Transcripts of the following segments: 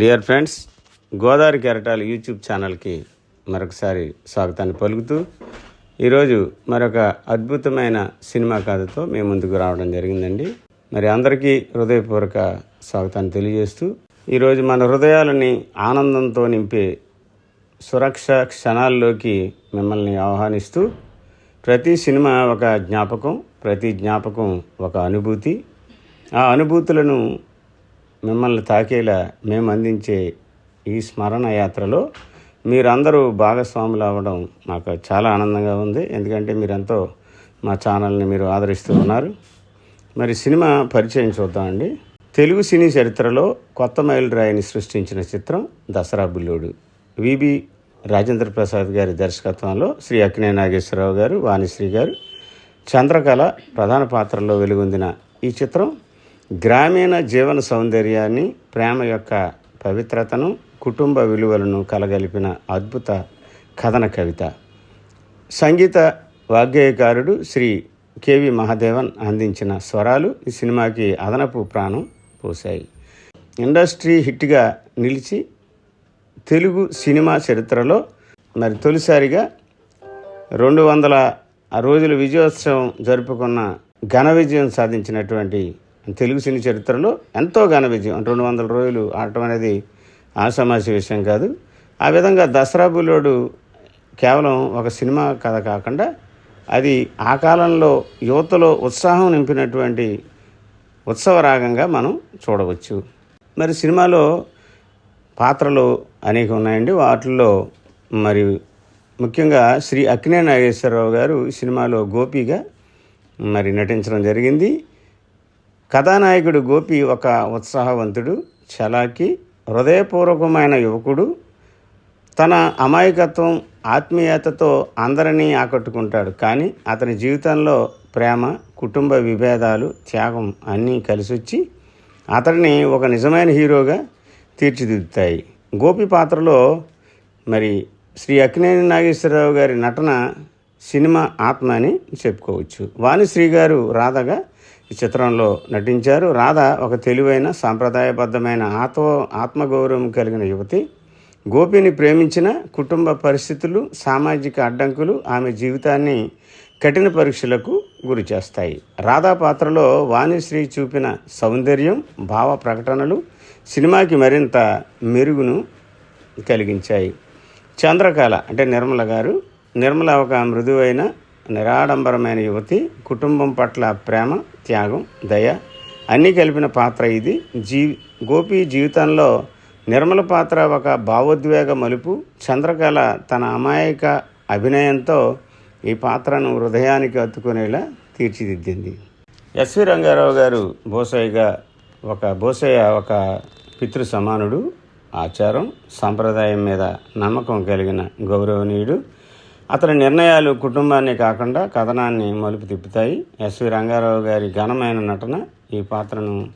Dear friends Godavari కెరటాలు YouTube ఛానల్కి మరొకసారి స్వాగతాన్ని పలుకుతూ ఈరోజు మరొక అద్భుతమైన సినిమా కథతో మేము ముందుకు రావడం జరిగిందండి. మరి అందరికీ హృదయపూర్వక స్వాగతాన్ని తెలియజేస్తూ ఈరోజు మన హృదయాలని ఆనందంతో నింపే సురక్ష క్షణాల్లోకి మిమ్మల్ని ఆహ్వానిస్తూ ప్రతి సినిమా ఒక జ్ఞాపకం ప్రతి జ్ఞాపకం ఒక అనుభూతి. ఆ అనుభూతులను మిమ్మల్ని తాకేలా మేము అందించే ఈ స్మరణ యాత్రలో మీరందరూ భాగస్వాములు అవ్వడం నాకు చాలా ఆనందంగా ఉంది. ఎందుకంటే మీరెంతో మా ఛానల్ని మీరు ఆదరిస్తూ ఉన్నారు. మరి సినిమా పరిచయం చూద్దామండి తెలుగు సినీ చరిత్రలో కొత్త మైలురాయిని సృష్టించిన చిత్రం దసరా బుల్లోడు. విబి రాజేంద్ర ప్రసాద్ గారి దర్శకత్వంలో శ్రీ అక్కినే నాగేశ్వరరావు గారు వాణిశ్రీ గారు చంద్రకళ ప్రధాన పాత్రలో వెలుగొందిన ఈ చిత్రం గ్రామీణ జీవన సౌందర్యాన్ని ప్రేమ యొక్క పవిత్రతను కుటుంబ విలువలను కలగలిపిన అద్భుత కథన కవిత. సంగీత వాగ్గేయకారుడు శ్రీ కేవి మహాదేవన్ అందించిన స్వరాలు ఈ సినిమాకి అదనపు ప్రాణం పోశాయి. ఇండస్ట్రీ హిట్గా నిలిచి తెలుగు సినిమా చరిత్రలో మరి తొలిసారిగా రెండు వందల రోజుల విజయోత్సవం జరుపుకున్న ఘన విజయం సాధించినటువంటి తెలుగు సినీ చరిత్రలో ఎంతో ఘన విజయం. రెండు వందల రోజులు ఆడటం అనేది ఆషామాషి విషయం కాదు. ఆ విధంగా దసరా బుల్లోడు కేవలం ఒక సినిమా కథ కాకుండా అది ఆ కాలంలో యువతలో ఉత్సాహం నింపినటువంటి ఉత్సవ రాగంగా మనం చూడవచ్చు. మరి సినిమాలో పాత్రలు అనేక ఉన్నాయండి. వాటిల్లో మరి ముఖ్యంగా శ్రీ అక్కినే నాగేశ్వరరావు గారు సినిమాలో గోపిగా మరి నటించడం జరిగింది. కథానాయకుడు గోపి ఒక ఉత్సాహవంతుడు చలాకి హృదయపూర్వకమైన యువకుడు. తన అమాయకత్వం ఆత్మీయతతో అందరినీ ఆకట్టుకుంటాడు. కానీ అతని జీవితంలో ప్రేమ కుటుంబ విభేదాలు త్యాగం అన్నీ కలిసొచ్చి అతడిని ఒక నిజమైన హీరోగా తీర్చిదిద్దుతాయి. గోపి పాత్రలో మరి శ్రీ అక్కినేని నాగేశ్వరరావు గారి నటన సినిమా ఆత్మ అని చెప్పుకోవచ్చు. వాణిశ్రీ గారు రాధగా ఈ చిత్రంలో నటించారు. రాధ ఒక తెలివైన సాంప్రదాయబద్ధమైన ఆత్మ ఆత్మగౌరవం కలిగిన యువతి. గోపిని ప్రేమించిన కుటుంబ పరిస్థితులు సామాజిక అడ్డంకులు ఆమె జీవితాన్ని కఠిన పరీక్షలకు గురి చేస్తాయి. రాధా పాత్రలో వాణిశ్రీ చూపిన సౌందర్యం భావ ప్రకటనలు సినిమాకి మరింత మెరుగును కలిగించాయి. చంద్రకళ అంటే నిర్మల గారు. నిర్మల ఒక మృదువైన నిరాడంబరమైన యువతి కుటుంబం పట్ల ప్రేమ త్యాగం దయ అన్నీ కలిపిన పాత్ర ఇది. జీ గోపి జీవితంలో నిర్మల పాత్ర ఒక భావోద్వేగ మలుపు. చంద్రకళ తన అమాయక అభినయంతో ఈ పాత్రను హృదయానికి అత్తుకునేలా తీర్చిదిద్దింది. ఎస్వి రంగారావు గారు బోసయ్యగా ఒక బోసయ్య ఒక పితృ సమానుడు ఆచారం సాంప్రదాయం మీద నమ్మకం కలిగిన గౌరవనీయుడు. అతని నిర్ణయాలు కుటుంబాన్ని కాకుండా కథనాన్ని మలుపు తిప్పుతాయి. ఎస్వి రంగారావు గారి ఘనమైన నటన ఈ పాత్రను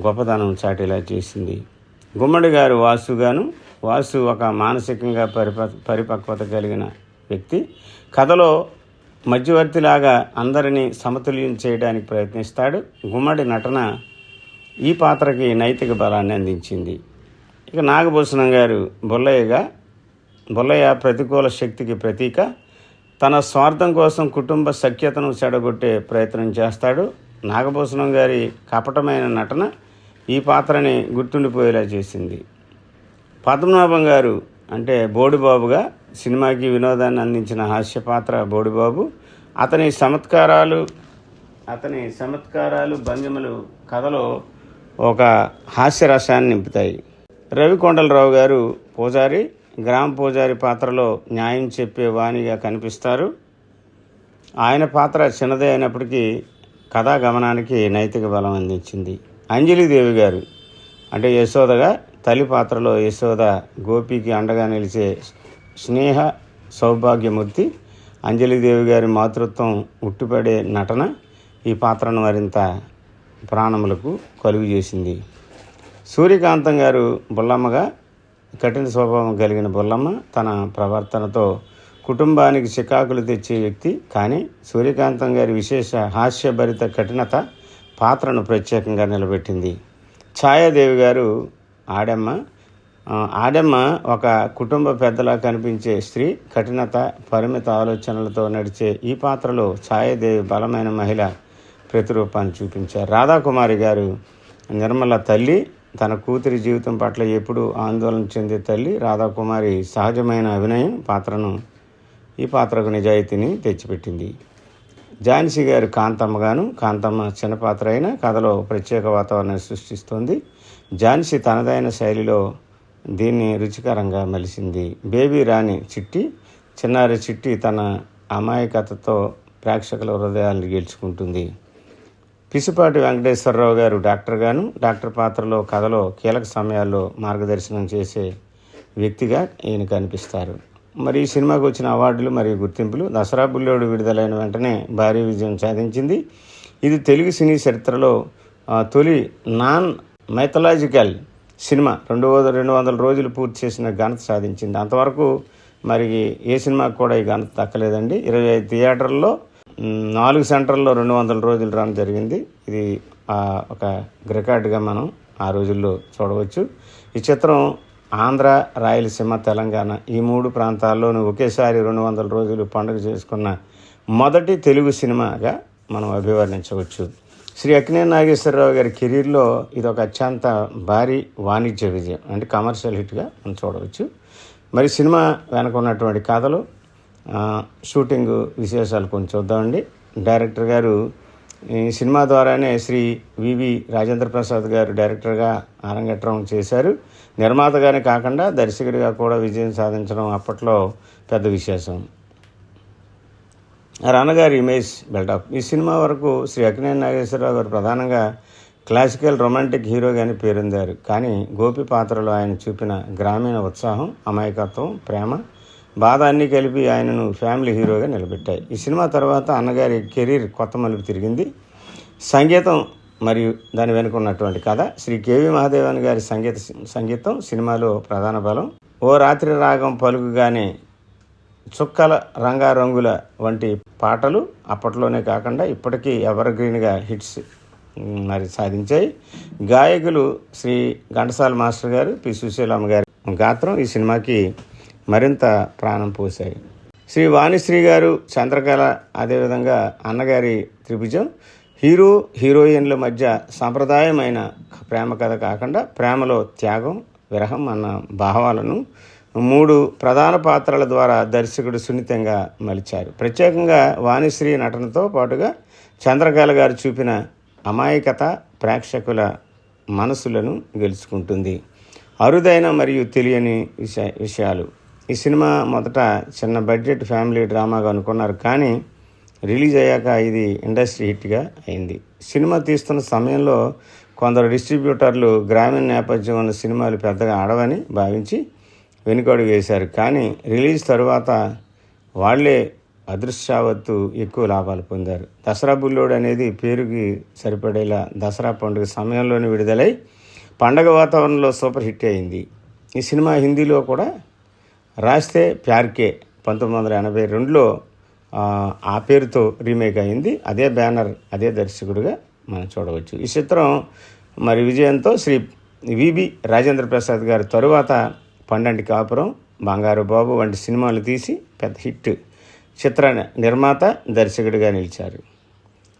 గొప్పదనం చాటేలా చేసింది. గుమ్మడి గారు వాసుగాను వాసు ఒక మానసికంగా పరిప పరిపక్వత కలిగిన వ్యక్తి. కథలో మధ్యవర్తిలాగా అందరినీ సమతుల్యం చేయడానికి ప్రయత్నిస్తాడు. గుమ్మడి నటన ఈ పాత్రకి నైతిక బలాన్ని అందించింది. ఇక నాగభూషణం గారు బొల్లయ్యగా బుల్లయ్య ప్రతికూల శక్తికి ప్రతీక. తన స్వార్థం కోసం కుటుంబ సఖ్యతను చెడగొట్టే ప్రయత్నం చేస్తాడు. నాగభూషణం గారి కపటమైన నటన ఈ పాత్రని గుర్తుండిపోయేలా చేసింది. పద్మనాభం గారు అంటే బోడిబాబుగా సినిమాకి వినోదాన్ని అందించిన హాస్య పాత్ర బోడిబాబు. అతని చమత్కారాలు అతని చమత్కారాలు భంగిమలు కథలో ఒక హాస్యరసాన్ని నింపుతాయి. రవికొండలరావు గారు పూజారి గ్రామ పూజారి పాత్రలో న్యాయం చెప్పే వాణిగా కనిపిస్తారు. ఆయన పాత్ర చిన్నదే అయినప్పటికీ కథా గమనానికి నైతిక బలం అందించింది. అంజలిదేవి గారు అంటే యశోదగా తల్లి పాత్రలో యశోద గోపికి అండగా నిలిచే స్నేహ సౌభాగ్యమూర్తి అంజలిదేవి గారి మాతృత్వం ఉట్టిపడే నటన ఈ పాత్రను మరింత ప్రాణములకు కలుగు చేసింది. సూర్యకాంతం గారు బుల్లమ్మగా కఠిన స్వభావం కలిగిన బుల్లమ్మ తన ప్రవర్తనతో కుటుంబానికి చికాకులు తెచ్చే వ్యక్తి. కానీ సూర్యకాంతం గారి విశేష హాస్యభరిత కఠినత పాత్రను ప్రత్యేకంగా నిలబెట్టింది. ఛాయాదేవి గారు ఆడమ్మ ఆడమ్మ ఒక కుటుంబ పెద్దలా కనిపించే స్త్రీ కఠినత పరిమిత ఆలోచనలతో నడిచే ఈ పాత్రలో ఛాయాదేవి బలమైన మహిళ ప్రతిరూపాన్ని చూపించారు. రాధాకుమారి గారు నిర్మల తల్లి తన కూతురి జీవితం పట్ల ఎప్పుడూ ఆందోళన చెందే తల్లి రాధాకుమారి సహజమైన అభినయం పాత్రను ఈ పాత్రకు నిజాయితీని తెచ్చిపెట్టింది. ఝాన్సీ గారు కాంతమ్మగాను కాంతమ్మ చిన్న పాత్ర అయిన కథలో ప్రత్యేక వాతావరణాన్ని సృష్టిస్తోంది. ఝాన్సీ తనదైన శైలిలో దీన్ని రుచికరంగా మలిసింది. బేబీ రాణి చిట్టి చిన్నారి చిట్టి తన అమాయకతతో ప్రేక్షకుల హృదయాలను గెలుచుకుంటుంది. పిసిపాటి వెంకటేశ్వరరావు గారు డాక్టర్ గాను డాక్టర్ పాత్రలో కథలో కీలక సమయాల్లో మార్గదర్శనం చేసే వ్యక్తిగా ఈయన కనిపిస్తారు. మరి ఈ సినిమాకు వచ్చిన అవార్డులు మరియు గుర్తింపులు దసరా బుల్లోడు విడుదలైన వెంటనే భారీ విజయం సాధించింది. ఇది తెలుగు సినీ చరిత్రలో తొలి నాన్ మైథలాజికల్ సినిమా రెండు వందల రెండు వందల రోజులు పూర్తి చేసిన ఘనత సాధించింది. అంతవరకు మరి ఏ సినిమాకు కూడా ఈ ఘనత దక్కలేదండి. ఇరవై ఐదు థియేటర్లో నాలుగు సెంటర్లో రెండు వందల రోజులు రన్ జరిగింది. ఇది ఒక రికార్డుగా మనం ఆ రోజుల్లో చూడవచ్చు. ఈ చిత్రం ఆంధ్ర రాయలసీమ తెలంగాణ ఈ మూడు ప్రాంతాల్లోనూ ఒకేసారి రెండు వందల రోజులు పండుగ చేసుకున్న మొదటి తెలుగు సినిమాగా మనం అభివర్ణించవచ్చు. శ్రీ అక్కినేని నాగేశ్వరరావు గారి కెరీర్లో ఇది ఒక అత్యంత భారీ వాణిజ్య విజయం అంటే కమర్షియల్ హిట్గా మనం చూడవచ్చు. మరి సినిమా వెనక ఉన్నటువంటి కథలు షూటింగ్ విశేషాలు కొంచెం చూద్దామండి. డైరెక్టర్ గారు ఈ సినిమా ద్వారానే శ్రీ వివి రాజేంద్ర ప్రసాద్ గారు డైరెక్టర్గా అరంగేట్రం చేశారు. నిర్మాతగానే కాకుండా దర్శకుడిగా కూడా విజయం సాధించడం అప్పట్లో పెద్ద విశేషం. రానగారి ఇమేజ్ బిల్డప్. ఈ సినిమా వరకు శ్రీ అక్కినేని నాగేశ్వరరావు గారు ప్రధానంగా క్లాసికల్ రొమాంటిక్ హీరోగానే పేరొందారు. కానీ గోపి పాత్రలో ఆయన చూపిన గ్రామీణ ఉత్సాహం అమాయకత్వం ప్రేమ బాధ అన్నీ కలిపి ఆయనను ఫ్యామిలీ హీరోగా నిలబెట్టాయి. ఈ సినిమా తర్వాత అన్నగారి కెరీర్ కొత్త మలుపు తిరిగింది. సంగీతం మరియు దాని వెనుక ఉన్నటువంటి కథ శ్రీ కేవీ మహాదేవన్ గారి సంగీత సంగీతం సినిమాలో ప్రధాన బలం. ఓ రాత్రి రాగం పలుకుగానే చుక్కల రంగారంగుల వంటి పాటలు అప్పట్లోనే కాకుండా ఇప్పటికీ ఎవర్ గ్రీన్గా హిట్స్ మరి సాధించాయి. గాయకులు శ్రీ ఘంటసాల మాస్టర్ గారు పి. సుశీలమ్మ గారి గాత్రం ఈ సినిమాకి మరింత ప్రాణం పోశాయి. శ్రీ వాణిశ్రీ గారు చంద్రకళ అదేవిధంగా అన్నగారి త్రిభుజం హీరో హీరోయిన్ల మధ్య సాంప్రదాయమైన ప్రేమ కథ కాకుండా ప్రేమలో త్యాగం విరహం అన్న భావాలను మూడు ప్రధాన పాత్రల ద్వారా దర్శకుడు సున్నితంగా మలిచారు. ప్రత్యేకంగా వాణిశ్రీ నటనతో పాటుగా చంద్రకళ గారు చూపిన అమాయకత ప్రేక్షకుల మనసులను గెలుచుకుంటుంది. అరుదైన మరియు తెలియని విషయ విషయాలు. ఈ సినిమా మొదట చిన్న బడ్జెట్ ఫ్యామిలీ డ్రామాగా అనుకున్నారు కానీ రిలీజ్ అయ్యాక ఇది ఇండస్ట్రీ హిట్గా అయింది. సినిమా తీస్తున్న సమయంలో కొందరు డిస్ట్రిబ్యూటర్లు గ్రామీణ నేపథ్యం ఉన్న సినిమాలు పెద్దగా ఆడవని భావించి వెనుకడు వేశారు. కానీ రిలీజ్ తరువాత వాళ్ళే అదృశ్యావత్తు ఎక్కువ లాభాలు పొందారు. దసరా బుల్లోడు అనేది పేరుకి సరిపడేలా దసరా పండుగ సమయంలోనే విడుదలై పండగ వాతావరణంలో సూపర్ హిట్ అయింది. ఈ సినిమా హిందీలో కూడా రాస్తే ప్యార్కే పంతొమ్మిది వందల ఎనభై రెండులో ఆ, పేరుతో రీమేక్ అయింది. అదే బ్యానర్ అదే దర్శకుడిగా మనం చూడవచ్చు. ఈ చిత్రం మరి విజయంతో శ్రీ విబి రాజేంద్ర ప్రసాద్ గారి తరువాత పండంటి కాపురం బంగారు బాబు వంటి సినిమాలు తీసి పెద్ద హిట్ చిత్ర నిర్మాత దర్శకుడిగా నిలిచారు.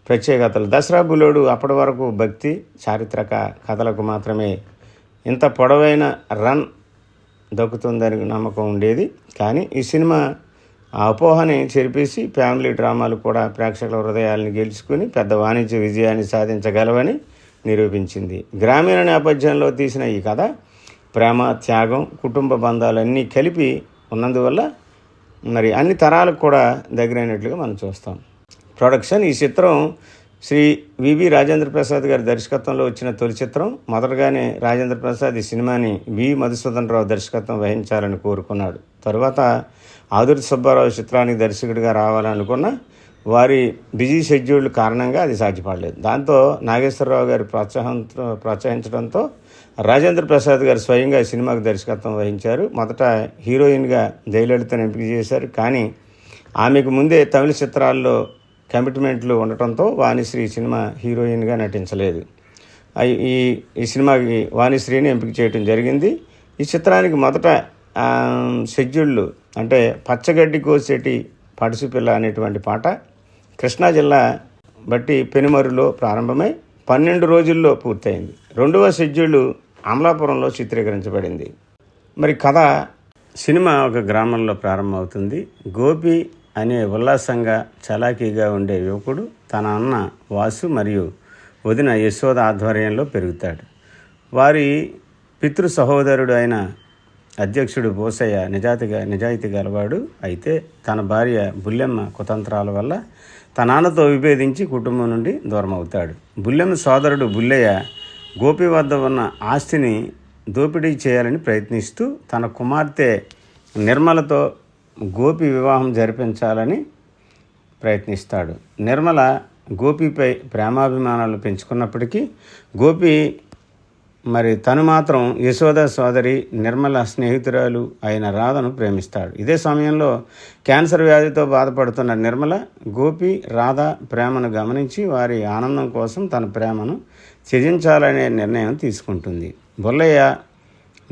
ప్రత్యేకతలు. దసరా బులోడు అప్పటి వరకు భక్తి చారిత్రక కథలకు మాత్రమే ఇంత పొడవైన రన్ దక్కుతుందని నమ్మకం ఉండేది. కానీ ఈ సినిమా ఆ అపోహని చెరిపేసి ఫ్యామిలీ డ్రామాలు కూడా ప్రేక్షకుల హృదయాలను గెలుచుకుని పెద్ద వాణిజ్య విజయాన్ని సాధించగలవని నిరూపించింది. గ్రామీణ నేపథ్యంలో తీసిన ఈ కథ ప్రేమ త్యాగం కుటుంబ బంధాలన్నీ కలిపి ఉన్నందువల్ల మరి అన్ని తరాలకు కూడా దగ్గరైనట్లుగా మనం చూస్తాం. ప్రొడక్షన్ ఈ చిత్రం శ్రీ వివి రాజేంద్ర ప్రసాద్ గారి దర్శకత్వంలో వచ్చిన తొలి చిత్రం మొదటగానే రాజేంద్ర ప్రసాద్ ఈ సినిమాని వి మధుసూదన్ రావు దర్శకత్వం వహించాలని కోరుకున్నాడు. తరువాత ఆదుర్తి సుబ్బారావు చిత్రానికి దర్శకుడిగా రావాలనుకున్న వారి బిజీ షెడ్యూల్ కారణంగా అది సాధ్యపడలేదు. దాంతో నాగేశ్వరరావు గారి ప్రోత్సాహంతో ప్రోత్సహించడంతో రాజేంద్ర ప్రసాద్ గారు స్వయంగా సినిమాకు దర్శకత్వం వహించారు. మొదట హీరోయిన్గా జయలలితను ఎంపిక చేశారు. కానీ ఆమెకు ముందే తమిళ చిత్రాల్లో కమిట్మెంట్లు ఉండటంతో వాణిశ్రీ సినిమా హీరోయిన్గా నటించలేదు. ఈ ఈ సినిమాకి వాణిశ్రీని ఎంపిక చేయడం జరిగింది. ఈ చిత్రానికి మొదట షెడ్యూళ్ళు అంటే పచ్చగడ్డి కోసేటి పడుసుపిల్ల అనేటువంటి పాట కృష్ణా జిల్లా బట్టి పెనుమరులో ప్రారంభమై పన్నెండు రోజుల్లో పూర్తయింది. రెండవ షెడ్యూల్ అమలాపురంలో చిత్రీకరించబడింది. మరి కథ సినిమా ఒక గ్రామంలో ప్రారంభమవుతుంది. గోపి అనే ఉల్లాసంగా చలాకీగా ఉండే యువకుడు తన అన్న వాసు మరియు వదిన యశోద ఆధ్వర్యంలో పెరుగుతాడు. వారి పితృ సహోదరుడు అయిన అధ్యక్షుడు బోసయ్య నిజాతిగా నిజాయితీ గలవాడు అయితే తన భార్య బుల్లెమ్మ కుతంత్రాల వల్ల తన నాన్నతో విభేదించి కుటుంబం నుండి దూరం అవుతాడు బుల్లెమ్మ సోదరుడు బుల్లయ్య గోపి వద్ద ఉన్న ఆస్తిని దోపిడీ చేయాలని ప్రయత్నిస్తూ తన కుమార్తె నిర్మలతో గోపి వివాహం జరిపించాలని ప్రయత్నిస్తాడు. నిర్మల గోపిపై ప్రేమాభిమానాలు పెంచుకున్నప్పటికీ గోపి మరి తను మాత్రం యశోద సోదరి నిర్మల స్నేహితురాలు అయిన రాధను ప్రేమిస్తాడు. ఇదే సమయంలో క్యాన్సర్ వ్యాధితో బాధపడుతున్న నిర్మల గోపి రాధ ప్రేమను గమనించి వారి ఆనందం కోసం తన ప్రేమను త్యజించాలనే నిర్ణయం తీసుకుంటుంది. బొల్లయ్య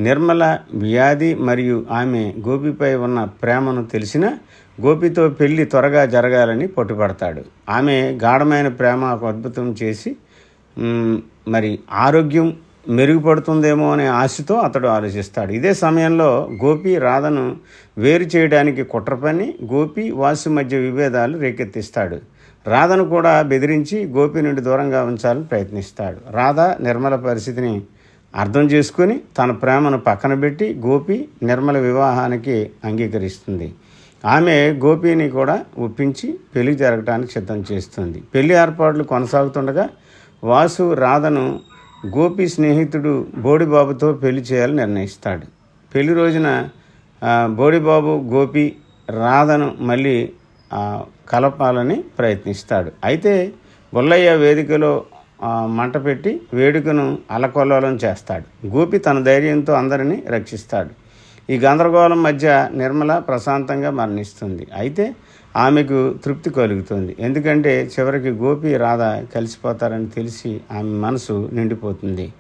నిర్మల వ్యాధి మరియు ఆమె గోపిపై ఉన్న ప్రేమను తెలిసిన గోపితో పెళ్ళి త్వరగా జరగాలని పట్టుపడతాడు ఆమె గాఢమైన ప్రేమ ఒక అద్భుతం చేసి మరి ఆరోగ్యం మెరుగుపడుతుందేమో అనే ఆశతో అతడు ఆలోచిస్తాడు. ఇదే సమయంలో గోపి రాధను వేరు చేయడానికి కుట్ర పని గోపి వాసు మధ్య విభేదాలు రేకెత్తిస్తాడు. రాధను కూడా బెదిరించి గోపి నుండి దూరంగా ఉంచాలని ప్రయత్నిస్తాడు. రాధ నిర్మల పరిస్థితిని అర్థం చేసుకొని తన ప్రేమను పక్కన పెట్టి గోపి నిర్మల వివాహానికి అంగీకరిస్తుంది. ఆమె గోపిని కూడా ఒప్పించి పెళ్ళి జరగడానికి సిద్ధం చేస్తుంది. పెళ్ళి ఏర్పాట్లు కొనసాగుతుండగా వాసు రాధను గోపి స్నేహితుడు బోడిబాబుతో పెళ్ళి చేయాలని నిర్ణయిస్తాడు. పెళ్ళి రోజున బోడిబాబు గోపి రాధను మళ్ళీ కలపాలని ప్రయత్నిస్తాడు. అయితే బొల్లయ్య వేదికలో మంట పెట్టి వేడుకను అలకొల్లోలం చేస్తాడు. గోపి తన ధైర్యంతో అందరినీ రక్షిస్తాడు. ఈ గందరగోళం మధ్య నిర్మల ప్రశాంతంగా మరణిస్తుంది. అయితే ఆమెకు తృప్తి కలుగుతుంది. ఎందుకంటే చివరికి గోపి రాధ కలిసిపోతారని తెలిసి ఆమె మనసు నిండిపోతుంది.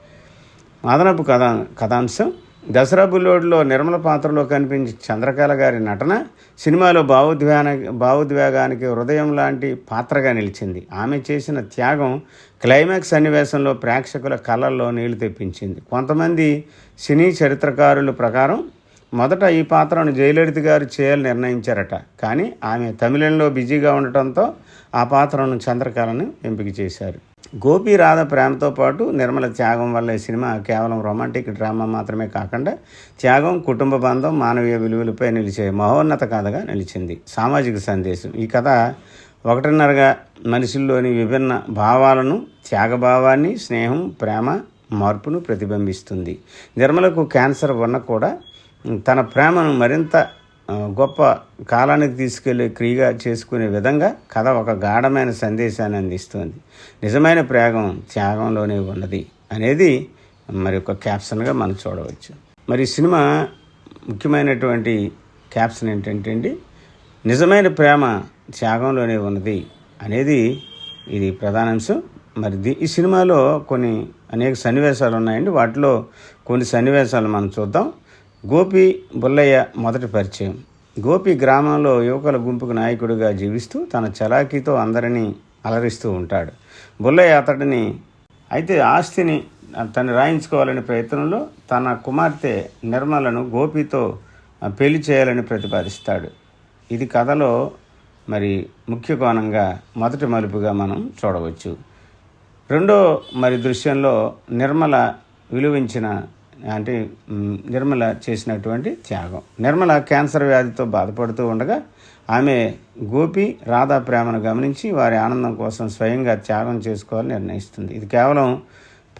అదనపు కథా కథాంశం దసరా బుల్లోడ్లో నిర్మల పాత్రలో కనిపించే చంద్రకళ గారి నటన సినిమాలో భావోద్వేగా భావోద్వేగానికి హృదయం లాంటి పాత్రగా నిలిచింది. ఆమె చేసిన త్యాగం క్లైమాక్స్ సన్నివేశంలో ప్రేక్షకుల కళ్ళల్లో నీళ్ళు తెప్పించింది. కొంతమంది సినీ చరిత్రకారుల ప్రకారం మొదట ఈ పాత్రను జయలలిత గారు చేయాలని నిర్ణయించారట. కానీ ఆమె తమిళంలో బిజీగా ఉండటంతో ఆ పాత్రను చంద్రకళను ఎంపిక చేశారు. గోపి రాధ ప్రేమతో పాటు నిర్మల త్యాగం వల్ల ఈ సినిమా కేవలం రొమాంటిక్ డ్రామా మాత్రమే కాకుండా త్యాగం కుటుంబ బంధం మానవీయ విలువలపై నిలిచే మహోన్నత కథగా నిలిచింది. సామాజిక సందేశం. ఈ కథ ఒకటిన్నరగా మనుషుల్లోని విభిన్న భావాలను త్యాగభావాన్ని స్నేహం ప్రేమ మార్పును ప్రతిబింబిస్తుంది. నిర్మలకు క్యాన్సర్ ఉన్న కూడా తన ప్రేమను మరింత గొప్ప కాలానికి తీసుకెళ్ళే క్రియగా చేసుకునే విధంగా కథ ఒక గాఢమైన సందేశాన్ని అందిస్తుంది. నిజమైన ప్రేగం త్యాగంలోనే ఉన్నది అనేది మరి ఒక క్యాప్షన్గా మనం చూడవచ్చు. మరి సినిమా ముఖ్యమైనటువంటి క్యాప్షన్ ఏంటంటే అండి నిజమైన ప్రేమ త్యాగంలోనే ఉన్నది అనేది ఇది ప్రధానాంశం మరి ఈ సినిమాలో కొన్ని అనేక సన్నివేశాలు ఉన్నాయండి. వాటిలో కొన్ని సన్నివేశాలు మనం చూద్దాం. గోపి బుల్లయ్య మొదటి పరిచయం. గోపి గ్రామంలో యువకుల గుంపుకు నాయకుడిగా జీవిస్తూ తన చలాకీతో అందరినీ అలరిస్తూ ఉంటాడు. బుల్లయ్య అతడిని అయితే ఆస్తిని తను రాయించుకోవాలనే ప్రయత్నంలో తన కుమార్తె నిర్మలను గోపితో పెళ్ళి చేయాలని ప్రతిపాదిస్తాడు. ఇది కథలో మరి ముఖ్య కోణంగా మొదటి మలుపుగా మనం చూడవచ్చు. రెండో మరి దృశ్యంలో నిర్మల విలువించిన అంటే నిర్మల చేసినటువంటి త్యాగం. నిర్మల క్యాన్సర్ వ్యాధితో బాధపడుతూ ఉండగా ఆమె గోపి రాధా ప్రేమను గమనించి వారి ఆనందం కోసం స్వయంగా త్యాగం చేసుకోవాలని నిర్ణయిస్తుంది. ఇది కేవలం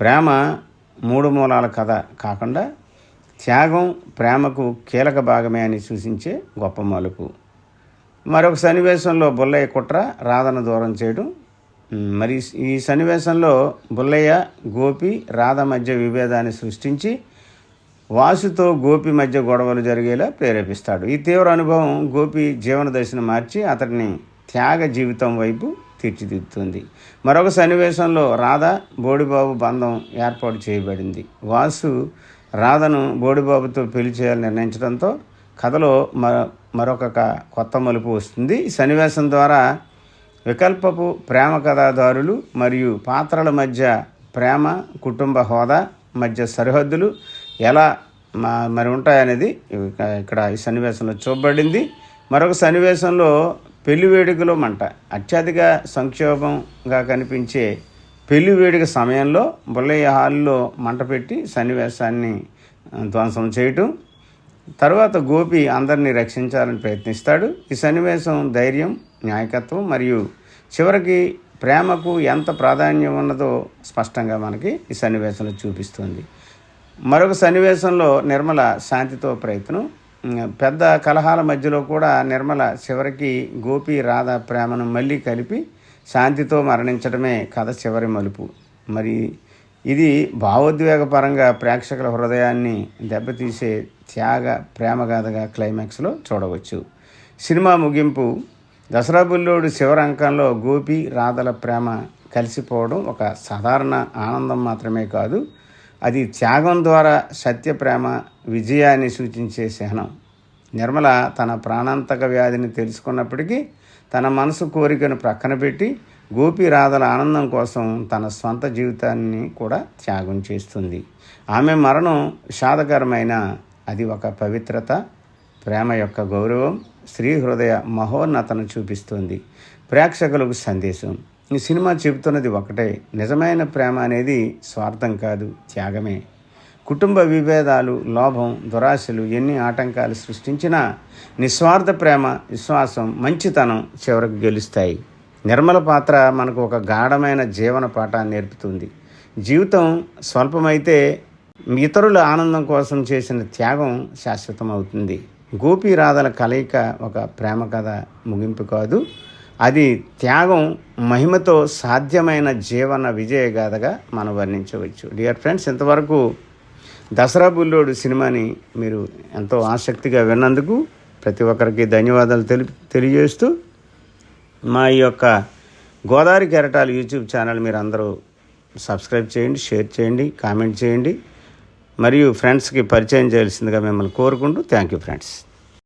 ప్రేమ మూడు మూలాల కథ కాకుండా త్యాగం ప్రేమకు కీలక భాగమే అని సూచించే గొప్ప మలుపు. మరొక సన్నివేశంలో బుల్లయ్య కుట్ర రాధను దూరం చేయడం మరి ఈ సన్నివేశంలో బుల్లయ్య గోపి రాధ మధ్య విభేదాన్ని సృష్టించి వాసుతో గోపి మధ్య గొడవలు జరిగేలా ప్రేరేపిస్తాడు. ఈ తీవ్ర అనుభవం గోపి జీవన దశను మార్చి అతడిని త్యాగ జీవితం వైపు తీర్చిదిద్దుతుంది. మరొక సన్నివేశంలో రాధ బోడిబాబు బంధం ఏర్పాటు చేయబడింది. వాసు రాధను బోడిబాబుతో పెళ్ళి చేయాలని నిర్ణయించడంతో కథలో మరొక కొత్త మలుపు వస్తుంది. ఈ సన్నివేశం ద్వారా వికల్పపు ప్రేమ కథాదారులు మరియు పాత్రల మధ్య ప్రేమ కుటుంబ హోదా మధ్య సరిహద్దులు ఎలా మరి ఉంటాయనేది ఇక్కడ ఈ సన్నివేశంలో చూపబడింది. మరొక సన్నివేశంలో పెళ్ళి వేడుకలో మంట. అత్యధిక సంక్షోభంగా కనిపించే పెళ్ళి వేడుక సమయంలో బుల్లయ్య హాల్లో మంట పెట్టి సన్నివేశాన్ని ధ్వంసం చేయటం. తర్వాత గోపి అందరినీ రక్షించాలని ప్రయత్నిస్తాడు. ఈ సన్నివేశం ధైర్యం న్యాయకత్వం మరియు చివరికి ప్రేమకు ఎంత ప్రాధాన్యం ఉన్నదో స్పష్టంగా మనకి ఈ సన్నివేశంలో చూపిస్తుంది. మరొక సన్నివేశంలో నిర్మల శాంతితో ప్రయత్నం. పెద్ద కలహాల మధ్యలో కూడా నిర్మల చివరికి గోపి రాధ ప్రేమను మళ్ళీ కలిపి శాంతితో మరణించడమే కథ చివరి మలుపు. మరి ఇది భావోద్వేగపరంగా ప్రేక్షకుల హృదయాన్ని దెబ్బతీసే త్యాగ ప్రేమగాథగా క్లైమాక్స్లో చూడవచ్చు. సినిమా ముగింపు దసరా బుల్లోడు శివరంకంలో గోపి రాధల ప్రేమ కలిసిపోవడం ఒక సాధారణ ఆనందం మాత్రమే కాదు అది త్యాగం ద్వారా సత్య ప్రేమ విజయాన్ని సూచించే చిహ్నం నిర్మల తన ప్రాణాంతక వ్యాధిని తెలుసుకున్నప్పటికీ తన మనసు కోరికను ప్రక్కన పెట్టి గోపి రాధల ఆనందం కోసం తన స్వంత జీవితాన్ని కూడా త్యాగం చేస్తుంది. ఆమె మరణం విషాదకరమైన అది ఒక పవిత్రత ప్రేమ యొక్క గౌరవం స్త్రీ హృదయ మహోన్నతను చూపిస్తుంది. ప్రేక్షకులకు సందేశం. ఈ సినిమా చెబుతున్నది ఒకటే నిజమైన ప్రేమ అనేది స్వార్థం కాదు త్యాగమే. కుటుంబ విభేదాలు లోభం దురాశలు ఎన్ని ఆటంకాలు సృష్టించినా నిస్వార్థ ప్రేమ విశ్వాసం మంచితనం చివరకు గెలుస్తాయి. నిర్మల పాత్ర మనకు ఒక గాఢమైన జీవన పాఠాన్ని నేర్పుతుంది. జీవితం స్వల్పమైతే ఇతరుల ఆనందం కోసం చేసిన త్యాగం శాశ్వతం అవుతుంది గోపిరాధల కలయిక ఒక ప్రేమ కథ ముగింపు కాదు. అది త్యాగం మహిమతో సాధ్యమైన జీవన విజయగాథగా మనం వర్ణించవచ్చు. డియర్ ఫ్రెండ్స్ ఇంతవరకు దసరా బుల్లోడు సినిమాని మీరు ఎంతో ఆసక్తిగా విన్నందుకు ప్రతి ఒక్కరికి ధన్యవాదాలు తెలి తెలియజేస్తూ మా ఈ యొక్క గోదావరి కెరటాలు యూట్యూబ్ ఛానల్ మీరు అందరూ సబ్స్క్రైబ్ చేయండి షేర్ చేయండి కామెంట్ చేయండి. మరియు ఫ్రెండ్స్కి పరిచయం చేయాల్సిందిగా మిమ్మల్ని కోరుకుంటూ థ్యాంక్ యూ ఫ్రెండ్స్.